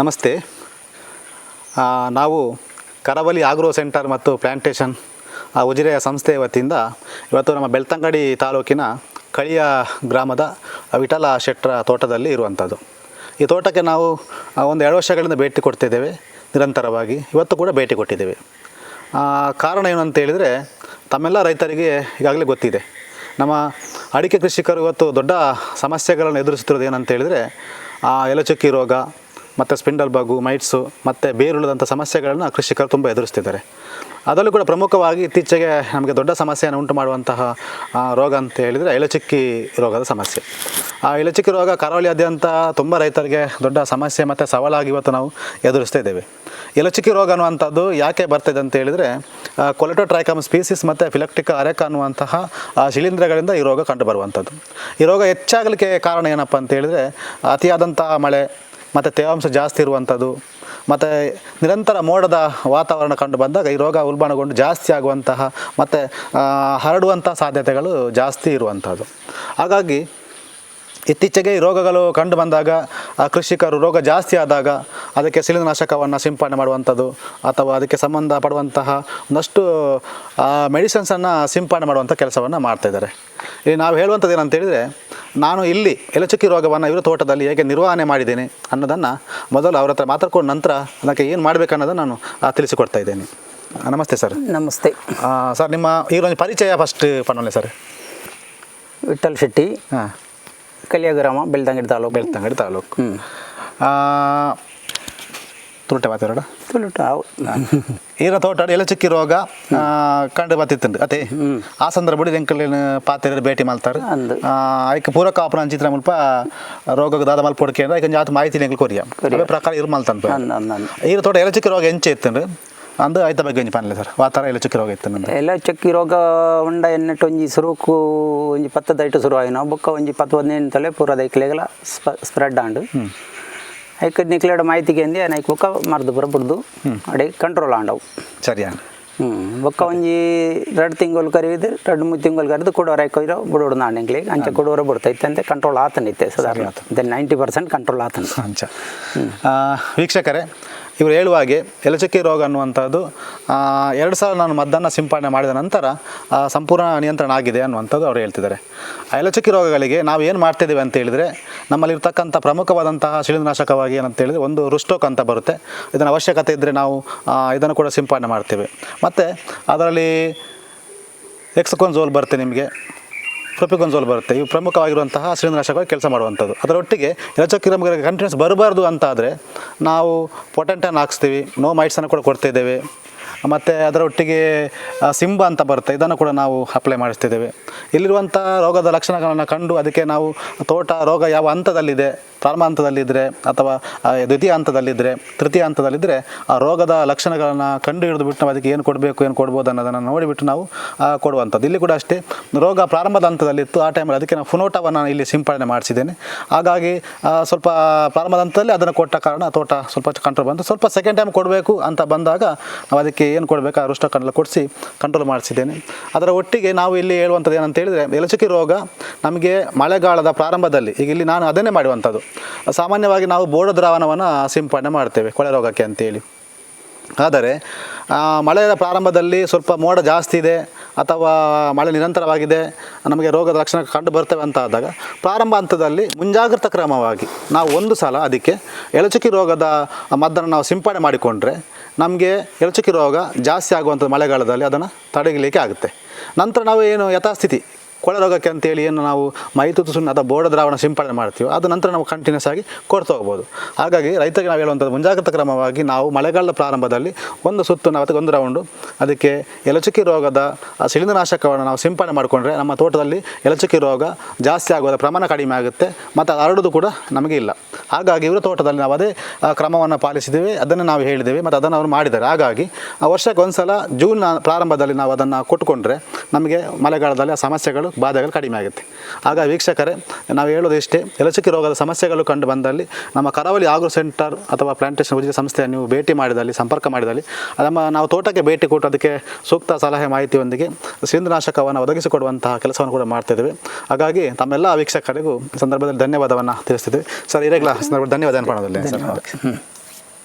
ನಮಸ್ತೆ. ನಾವು Karavali agro centre ಮತ್ತು ಪ್ಲ್ಯಾಂಟೇಷನ್ ಉಜಿರೆಯ ಸಂಸ್ಥೆಯ ವತಿಯಿಂದ ಇವತ್ತು ನಮ್ಮ ಬೆಳ್ತಂಗಡಿ ತಾಲೂಕಿನ ಕಳಿಯ ಗ್ರಾಮದ ವಿಠಲ ಶೆಟ್ರ ತೋಟದಲ್ಲಿ ಇರುವಂಥದ್ದು. ಈ ತೋಟಕ್ಕೆ ನಾವು ಒಂದು ಎರಡು ವರ್ಷಗಳಿಂದ ಭೇಟಿ ಕೊಡ್ತಿದ್ದೇವೆ, ನಿರಂತರವಾಗಿ. ಇವತ್ತು ಕೂಡ ಭೇಟಿ ಕೊಟ್ಟಿದ್ದೇವೆ. ಕಾರಣ ಏನು ಅಂತ ಹೇಳಿದರೆ, ತಮ್ಮೆಲ್ಲ ರೈತರಿಗೆ ಈಗಾಗಲೇ ಗೊತ್ತಿದೆ. ನಮ್ಮ ಅಡಿಕೆ ಕೃಷಿಕರು ಇವತ್ತು ದೊಡ್ಡ ಸಮಸ್ಯೆಗಳನ್ನು ಎದುರಿಸುತ್ತಿರೋದು ಏನಂತ ಹೇಳಿದರೆ ಎಲೆಚುಕ್ಕಿ ರೋಗ ಮತ್ತು ಸ್ಪಿಂಡಲ್ ಬಗು, ಮೈಟ್ಸು, ಮತ್ತು ಬೇರುಳದಂಥ ಸಮಸ್ಯೆಗಳನ್ನು ಕೃಷಿಕರು ತುಂಬ ಎದುರಿಸ್ತಿದ್ದಾರೆ. ಅದರಲ್ಲೂ ಕೂಡ ಪ್ರಮುಖವಾಗಿ ಇತ್ತೀಚೆಗೆ ನಮಗೆ ದೊಡ್ಡ ಸಮಸ್ಯೆಯನ್ನು ಉಂಟು ಮಾಡುವಂತಹ ರೋಗ ಅಂತ ಹೇಳಿದರೆ ಎಲೆಚಿಕ್ಕಿ ರೋಗದ ಸಮಸ್ಯೆ. ಆ ಎಲೆಚಿಕ್ಕಿ ರೋಗ ಕರಾವಳಿಯಾದ್ಯಂತ ತುಂಬ ರೈತರಿಗೆ ದೊಡ್ಡ ಸಮಸ್ಯೆ ಮತ್ತು ಸವಾಲಾಗಿ ಇವತ್ತು ನಾವು ಎದುರಿಸ್ತಾ ಇದ್ದೇವೆ. ಎಲಚಿಕ್ಕಿ ರೋಗ ಅನ್ನುವಂಥದ್ದು ಯಾಕೆ ಬರ್ತಿದೆ ಅಂತ ಹೇಳಿದರೆ ಕೊಲೆಟೋಟ್ರೈಕಮ್ ಸ್ಪೀಸಿಸ್ ಮತ್ತು ಫಿಲೆಕ್ಟಿಕ ಅರೆಕ ಅನ್ನುವಂತಹ ಶಿಲೀಂಧ್ರಗಳಿಂದ ಈ ರೋಗ ಕಂಡುಬರುವಂಥದ್ದು ಈ ರೋಗ ಹೆಚ್ಚಾಗಲಿಕ್ಕೆ ಕಾರಣ ಏನಪ್ಪ ಅಂತ ಹೇಳಿದರೆ, ಅತಿಯಾದಂತಹ ಮಳೆ ಮತ್ತು ತೇವಾಂಶ ಜಾಸ್ತಿ ಇರುವಂಥದ್ದು, ಮತ್ತು ನಿರಂತರ ಮೋಡದ ವಾತಾವರಣ ಕಂಡು ಬಂದಾಗ ಈ ರೋಗ ಉಲ್ಬಣಗೊಂಡು ಜಾಸ್ತಿ ಆಗುವಂತಹ, ಮತ್ತು ಹರಡುವಂಥ ಸಾಧ್ಯತೆಗಳು ಜಾಸ್ತಿ ಇರುವಂಥದ್ದು. ಹಾಗಾಗಿ ಇತ್ತೀಚೆಗೆ ಈ ರೋಗಗಳು ಕಂಡು ಬಂದಾಗ, ಆ ಕೃಷಿಕರು ರೋಗ ಜಾಸ್ತಿ ಆದಾಗ ಅದಕ್ಕೆ ಶಿಲೀಂಧ್ರನಾಶಕವನ್ನು ಸಿಂಪಡಣೆ ಮಾಡುವಂಥದ್ದು, ಅಥವಾ ಅದಕ್ಕೆ ಸಂಬಂಧಪಡುವಂತಹ ಒಂದಷ್ಟು ಮೆಡಿಸನ್ಸನ್ನು ಸಿಂಪಡಣೆ ಮಾಡುವಂಥ ಕೆಲಸವನ್ನು ಮಾಡ್ತಾಯಿದ್ದಾರೆ ಇಲ್ಲಿ ನಾವು ಹೇಳುವಂಥದ್ದು ಏನಂತ ಹೇಳಿದರೆ ನಾನು ಇಲ್ಲಿ ಎಲಚುಕ್ಕಿ ರೋಗವನ್ನು ಇವರು ತೋಟದಲ್ಲಿ ಹೇಗೆ ನಿರ್ವಹಣೆ ಮಾಡಿದ್ದೇನೆ ಅನ್ನೋದನ್ನು ಮೊದಲು ಅವರ ಹತ್ರ ಮಾತಾಡ್ಕೊಂಡು ನಂತರ ಅದಕ್ಕೆ ಏನು ಮಾಡಬೇಕನ್ನೋದನ್ನು ನಾನು ತಿಳಿಸಿಕೊಡ್ತಾ ಇದ್ದೇನೆ. ನಮಸ್ತೆ ಸರ್. ನಮಸ್ತೆ. ಸರ್ ನಿಮ್ಮ ಈರೊಂದು ಪರಿಚಯ ಫಸ್ಟ್ ಪನ್ನೊಳ್ಳೆ ಸರ್. ವಿಠಲ್ ಶೆಟ್ಟಿ. ಹಾಂ. ಕಲಿಯ ಗ್ರಾಮ ಬೆಳ್ದಂಗಡಿ ತಾಲೂಕು. ಬೆಳ್ತಂಗಡಿ ತಾಲೂಕು. ಹ್ಞೂ ತುರುಟೆ ಮಾತಾಡೋಣ. ತುಳುಟ ಈರ ತೋಟ ಎಲಚುಕ್ಕಿ ರೋಗ ಕಂಡು ಬತ್ತಿತ್ತುಂಡು ಅದೇ ಆ ಸಂದರ್ಭ ಎಂಕಲಿನ ಪಾತ್ರೆ ಭೇಟಿ ಮಾಡ್ತಾರೆ. ಅಂದು. ಅದಕ್ಕೆ ಪೂರಕ ಆಪನ ಅಂಚಿತ್ರ ಮುಲ್ಪ ರೋಗ ದಾದ ಮಲ್ಪ ಹೊಡ್ಕೆ ಅದಕ್ಕೆ ಜಾತ ಮಾಹಿತಿ ಎಂಕಲ್ ಕೊರಿಯ. ಅದೇ ಪ್ರಕಾರ ಇರು ಮಲ್ತಂತ ಈಗ ತೋಟ ಎಲಚಕ್ಕಿ ರೋಗ ಎಂಚೆ ಇತ್ತು ಅಂದು ಆಯ್ತ ಬಗ್ಗೆ ಒಂಜಿ ಪನ್ಲೆ ಸರ್. ವಾತಾರ ಎಲಚುಕ್ಕಿ ರೋಗ ಇತ್ತು ಎಲ್ಲ ಚಕ್ಕಿ ರೋಗ ಉಂಡ ಎನ್ನೆಟ್ಟು ಒಂಜಿ ಸುರುಕು ಒಂಜಿ ಪತ್ತದೈಟು ಶುರು ಆಯ್ನ ಬೊಕ್ಕ ಒಂಜಿ ಪತ್ತು ಹದಿನೈದು ತಲೆ ಪೂರ ದೈಕ್ಲೆಗಲ ಸ್ಪ್ರೆಡ್ ಆಂಡು. ಐಕ ನಿಕ್ಲೇಡ ಮಾಹಿತಿಗೆ ಅಂದಿ ನೈಕ್ ಬೊಕ್ಕ ಮರ್ದು ಪೂರ ಬಿಡ್ದು. ಅಡೆ ಕಂಟ್ರೋಲ್ ಆಂಡವು. ಸರಿಯಾ? ಹ್ಞೂ ಬೊಕ್ಕ ಒಂಜಿ ಎರಡು ತಿಂಗಳು ಕರಿದು ಎರಡು ಮೂರು ತಿಂಗಳು ಕರೆದು ಕೊಡೋರ ಕೊಯ್ರೋ ಬಿಡೋಡು ನಾಣ್ಯಂಗ್ಲಿಗೆ ಅಂಚೆ ಕೊಡೋರ ಬಿಡ್ತೈತೆ ಅಂತ ಕಂಟ್ರೋಲ್ ಆತನಿತ್ತೆ ಸಾಧಾರಣ. ನೈಂಟಿ ಪರ್ಸೆಂಟ್ ಕಂಟ್ರೋಲ್ ಆತನ. ಅಂಚ. ಆ, ವೀಕ್ಷಕರೇ ಇವರು ಹೇಳುವ ಹಾಗೆ ಎಲಚುಕ್ಕಿ ರೋಗ ಅನ್ನುವಂಥದ್ದು ಎರಡು ಸಲ ನಾನು ಮದ್ದನ್ನು ಸಿಂಪಡಣೆ ಮಾಡಿದ ನಂತರ ಸಂಪೂರ್ಣ ನಿಯಂತ್ರಣ ಆಗಿದೆ ಅನ್ನುವಂಥದ್ದು ಅವರು ಹೇಳ್ತಿದ್ದಾರೆ. ಆ ಎಲಚುಕ್ಕಿ ರೋಗಗಳಿಗೆ ನಾವು ಏನು ಮಾಡ್ತಿದ್ದೀವಿ ಅಂತ ಹೇಳಿದರೆ, ನಮ್ಮಲ್ಲಿರ್ತಕ್ಕಂಥ ಪ್ರಮುಖವಾದಂತಹ ಶಿಲೀಂದ್ರನಾಶಕವಾಗಿ ಏನಂತ ಹೇಳಿದರೆ ಒಂದು ರುಸ್ಟೋಕ್ ಅಂತ ಬರುತ್ತೆ. ಇದನ್ನು ಅವಶ್ಯಕತೆ ಇದ್ದರೆ ನಾವು ಇದನ್ನು ಕೂಡ ಸಿಂಪಡಣೆ ಮಾಡ್ತೇವೆ. ಮತ್ತು ಅದರಲ್ಲಿ ಎಕ್ಸ್ಕೊನ್ಸೋಲ್ ಬರುತ್ತೆ ನಿಮಗೆ. ಪ್ರೊಪಿಕೊನ್ಸೋಲ್ ಬರುತ್ತೆ. ಇವು ಪ್ರಮುಖವಾಗಿರುವಂತಹ ಶಿಲೀಂಧ್ರನಾಶಕವಾಗಿ ಕೆಲಸ ಮಾಡುವಂಥದ್ದು. ಅದರೊಟ್ಟಿಗೆ ಎಲಚಕ್ಕಿ ನಮಗೆ ಕಂಟಿನ್ಯೂಸ್ ಬರಬಾರ್ದು ಅಂತ ಆದರೆ ನಾವು ಪೊಟೆಂಟನ್ನು ಹಾಕ್ಸ್ತೀವಿ ನೋ ಮೈಟ್ಸನ್ನು ಕೂಡ ಕೊಡ್ತಾಯಿದ್ದೇವೆ ಮತ್ತು ಅದರೊಟ್ಟಿಗೆ ಸಿಂಬ ಅಂತ ಬರುತ್ತೆ. ಇದನ್ನು ಕೂಡ ನಾವು ಅಪ್ಲೈ ಮಾಡಿಸ್ತಿದ್ದೇವೆ. ಇಲ್ಲಿರುವಂಥ ರೋಗದ ಲಕ್ಷಣಗಳನ್ನು ಕಂಡು ಅದಕ್ಕೆ ನಾವು ತೋಟ ರೋಗ ಯಾವ ಹಂತದಲ್ಲಿದೆ, ಪ್ರಾರಂಭ ಹಂತದಲ್ಲಿದ್ದರೆ ಅಥವಾ ದ್ವಿತೀಯ ಹಂತದಲ್ಲಿದ್ದರೆ ತೃತೀಯ ಹಂತದಲ್ಲಿದ್ದರೆ ಆ ರೋಗದ ಲಕ್ಷಣಗಳನ್ನು ಕಂಡು ಹಿಡಿದುಬಿಟ್ಟು ನಾವು ಅದಕ್ಕೆ ಏನು ಕೊಡಬೇಕು, ಏನು ಕೊಡ್ಬೋದು ಅನ್ನೋದನ್ನು ನೋಡಿಬಿಟ್ಟು ನಾವು ಕೊಡುವಂಥದ್ದು. ಇಲ್ಲಿ ಕೂಡ ಅಷ್ಟೇ, ರೋಗ ಪ್ರಾರಂಭದ ಹಂತದಲ್ಲಿತ್ತು, ಆ ಟೈಮಲ್ಲಿ ಅದಕ್ಕೆ ನಾವು ಫುನೋಟವನ್ನು ಇಲ್ಲಿ ಸಿಂಪಡಣೆ ಮಾಡಿಸಿದ್ದೇನೆ. ಹಾಗಾಗಿ ಸ್ವಲ್ಪ ಪ್ರಾರಂಭದ ಹಂತದಲ್ಲಿ ಅದನ್ನು ಕೊಟ್ಟ ಕಾರಣ ತೋಟ ಸ್ವಲ್ಪ ಕಂಟ್ರೋಲ್ ಬಂತು. ಸ್ವಲ್ಪ ಸೆಕೆಂಡ್ ಟೈಮ್ ಕೊಡಬೇಕು ಅಂತ ಬಂದಾಗ ನಾವು ಅದಕ್ಕೆ ಏನು ಕೊಡಬೇಕು, ಆ ರುಷ್ಟಕನ್ನೆಲ್ಲ ಕೊಡಿಸಿ ಕಂಟ್ರೋಲ್ ಮಾಡಿಸಿದ್ದೇನೆ. ಅದರ ಒಟ್ಟಿಗೆ ನಾವು ಇಲ್ಲಿ ಹೇಳುವಂಥದ್ದು ಏನಂತ ಹೇಳಿದರೆ ಎಲಚುಕಿ ರೋಗ ನಮಗೆ ಮಳೆಗಾಲದ ಪ್ರಾರಂಭದಲ್ಲಿ, ಈಗ ಇಲ್ಲಿ ನಾನು ಅದನ್ನೇ ಮಾಡುವಂಥದ್ದು. ಸಾಮಾನ್ಯವಾಗಿ ನಾವು ಬೋಡ ದ್ರಾವಣವನ್ನು ಸಿಂಪಡಣೆ ಮಾಡ್ತೇವೆ ಕೊಳೆ ರೋಗಕ್ಕೆ ಅಂತೇಳಿ. ಆದರೆ ಮಳೆಯ ಪ್ರಾರಂಭದಲ್ಲಿ ಸ್ವಲ್ಪ ಮೋಡ ಜಾಸ್ತಿ ಇದೆ ಅಥವಾ ಮಳೆ ನಿರಂತರವಾಗಿದೆ, ನಮಗೆ ರೋಗದ ಲಕ್ಷಣ ಕಂಡು ಬರ್ತವೆ ಅಂತ ಆದಾಗ ಪ್ರಾರಂಭ ಹಂತದಲ್ಲಿ ಮುಂಜಾಗ್ರತಾ ಕ್ರಮವಾಗಿ ನಾವು ಒಂದು ಸಲ ಅದಕ್ಕೆ ಎಳಚುಕಿ ರೋಗದ ಮದ್ದನ್ನು ನಾವು ಸಿಂಪಡಣೆ ಮಾಡಿಕೊಂಡ್ರೆ ನಮಗೆ ಎಳಚುಕಿ ರೋಗ ಜಾಸ್ತಿ ಆಗುವಂಥದ್ದು ಮಳೆಗಾಲದಲ್ಲಿ ಅದನ್ನು ತಡೆಗಲಿಕ್ಕೆ ಆಗುತ್ತೆ. ನಂತರ ನಾವು ಏನು ಯಥಾಸ್ಥಿತಿ ಕೊಳೆ ರೋಗಕ್ಕೆ ಅಂತೇಳಿ ಏನು ನಾವು ಮೈತುತು ಸುಣ್ಣ ಅಥವಾ ಬೋರ್ಡ ದ್ರಾವಣ ಸಿಂಪಡಣೆ ಮಾಡ್ತೀವಿ, ಅದು ನಂತರ ನಾವು ಕಂಟಿನ್ಯೂಸ್ ಆಗಿ ಕೊಡ್ತಾ ಹೋಗ್ಬೋದು. ಹಾಗಾಗಿ ರೈತರಿಗೆ ನಾವು ಹೇಳುವಂಥದ್ದು ಮುಂಜಾಗ್ರತಾ ಕ್ರಮವಾಗಿ ನಾವು ಮಳೆಗಾಲದ ಪ್ರಾರಂಭದಲ್ಲಿ ಒಂದು ಸುತ್ತು ನಾವು ಅದಕ್ಕೆ ಒಂದು ರೌಂಡು ಅದಕ್ಕೆ ಎಲಚುಕ್ಕಿ ರೋಗದ ಶಿಲೀಂಧ್ರನಾಶಕವನ್ನು ನಾವು ಸಿಂಪಡಣೆ ಮಾಡಿಕೊಂಡ್ರೆ ನಮ್ಮ ತೋಟದಲ್ಲಿ ಎಲಚುಕ್ಕಿ ರೋಗ ಜಾಸ್ತಿ ಆಗೋದ ಪ್ರಮಾಣ ಕಡಿಮೆ ಆಗುತ್ತೆ, ಮತ್ತು ಅದು ಹರಡೋದು ಕೂಡ ನಮಗೆ ಇಲ್ಲ. ಹಾಗಾಗಿ ಇವರ ತೋಟದಲ್ಲಿ ನಾವು ಅದೇ ಕ್ರಮವನ್ನು ಪಾಲಿಸಿದ್ದೇವೆ, ಅದನ್ನು ನಾವು ಹೇಳಿದ್ದೇವೆ, ಮತ್ತು ಅದನ್ನು ಅವರು ಮಾಡಿದ್ದಾರೆ. ಹಾಗಾಗಿ ವರ್ಷಕ್ಕೆ ಒಂದು ಸಲ ಜೂನ್ ಪ್ರಾರಂಭದಲ್ಲಿ ನಾವು ಅದನ್ನು ಕೊಟ್ಟುಕೊಂಡ್ರೆ ನಮಗೆ ಮಳೆಗಾಲದಲ್ಲಿ ಆ ಸಮಸ್ಯೆಗಳು ಬಾಧೆಗಳು ಕಡಿಮೆ ಆಗುತ್ತೆ. ಆಗ ವೀಕ್ಷಕರೇ ನಾವು ಹೇಳೋದು ಇಷ್ಟೇ ಎಲಚುಕ್ಕಿ ರೋಗದ ಸಮಸ್ಯೆಗಳು ಕಂಡು ಬಂದಲ್ಲಿ ನಮ್ಮ ಕರಾವಳಿ ಆಗ್ರೋ ಸೆಂಟರ್ ಅಥವಾ ಪ್ಲಾಂಟೇಶನ್ ಉಚಿತ ಸಂಸ್ಥೆಯ ನೀವು ಭೇಟಿ ಮಾಡಿದಲ್ಲಿ ಸಂಪರ್ಕ ಮಾಡಿದಲ್ಲಿ ನಮ್ಮ ನಾವು ತೋಟಕ್ಕೆ ಭೇಟಿ ಕೊಟ್ಟು ಅದಕ್ಕೆ ಸೂಕ್ತ ಸಲಹೆ ಮಾಹಿತಿಯೊಂದಿಗೆ ಸಿಂಧುನಾಶಕವನ್ನು ಒದಗಿಸಿಕೊಡುವಂತಹ ಕೆಲಸವನ್ನು ಕೂಡ ಮಾಡ್ತಿದ್ದೇವೆ ಹಾಗಾಗಿ ತಮ್ಮೆಲ್ಲ ವೀಕ್ಷಕರಿಗೂ ಈ ಸಂದರ್ಭದಲ್ಲಿ ಧನ್ಯವಾದವನ್ನು ತಿಳಿಸ್ತಿದ್ದೇವೆ. ಸರ್ ಇರೆಗ್ಲ ಸಂದರ್ಭದಲ್ಲಿ ಧನ್ಯವಾದ ಅನ್ಪಣದಲ್ಲಿ ಸರ್